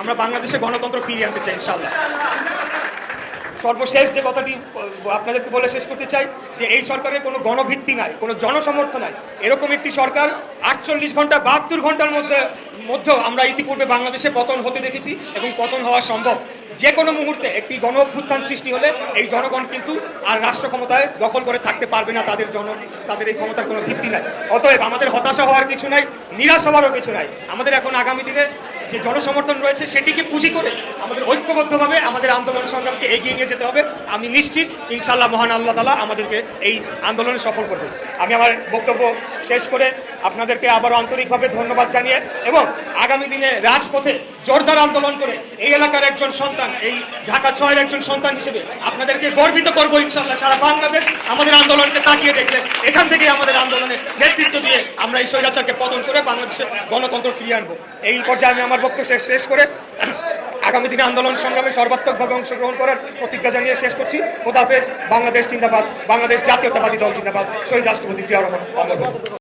আমরা বাংলাদেশে গণতন্ত্র ফিরিয়ে আনতে চাই ইনশাল্লাহ সর্বশেষ যে কথাটি আপনাদেরকে বলে শেষ করতে চাই, যে এই সরকারের কোনো গণভিত্তি নাই, কোনো জনসমর্থ নাই। এরকম একটি সরকার আটচল্লিশ ঘণ্টা, বাহাত্তর ঘণ্টার মধ্যে, মধ্যেও আমরা ইতিপূর্বে বাংলাদেশে পতন হতে দেখেছি এবং পতন হওয়া সম্ভব। যে কোনো মুহূর্তে একটি গণ অভ্যুত্থান সৃষ্টি হলে এই জনগণ কিন্তু আর রাষ্ট্র ক্ষমতায় দখল করে থাকতে পারবে না, তাদের জন, তাদের এই ক্ষমতার কোনো ভিত্তি নাই। অতএব আমাদের হতাশা হওয়ার কিছু নাই, নিরাশ হওয়ারও কিছু নাই। আমাদের এখন আগামী দিনে যে জনসমর্থন রয়েছে সেটিকে পুঁজি করে আমাদের ঐক্যবদ্ধভাবে আমাদের আন্দোলন সংগ্রামকে এগিয়ে নিয়ে যেতে হবে। আমি নিশ্চিত ইনশাল্লাহ মহান আল্লাহ তালা আমাদেরকে এই আন্দোলনে সফল করবে আমি আমার বক্তব্য শেষ করে আপনাদেরকে আবার আন্তরিকভাবে ধন্যবাদ জানিয়ে এবং আগামী দিনে রাজপথে জোরদার আন্দোলন করে এই এলাকার একজন সন্তান, এই ঢাকা ছয়ের একজন সন্তান হিসেবে আপনাদেরকে গর্বিত করব ইনশাল্লাহ সারা বাংলাদেশ আমাদের আন্দোলনকে তাকিয়ে দেখলে, এখান থেকে আমাদের আন্দোলনে নেতৃত্ব দিয়ে আমরা এই স্বৈরাচারকে পতন করে বাংলাদেশে গণতন্ত্র ফিরিয়ে আনব। এই পর্যায়ে আমি আমার বক্তব্য শেষ শেষ করে আগামী দিনে আন্দোলন সংগ্রামে সর্বাত্মকভাবে অংশগ্রহণ করার প্রতিজ্ঞা জানিয়ে শেষ করছি। খোদাফেজ বাংলাদেশ জিন্দাবাদ, বাংলাদেশ জাতীয়তাবাদী দল জিন্দাবাদ। শহীদ রাষ্ট্রপতি জিয়া রহমান।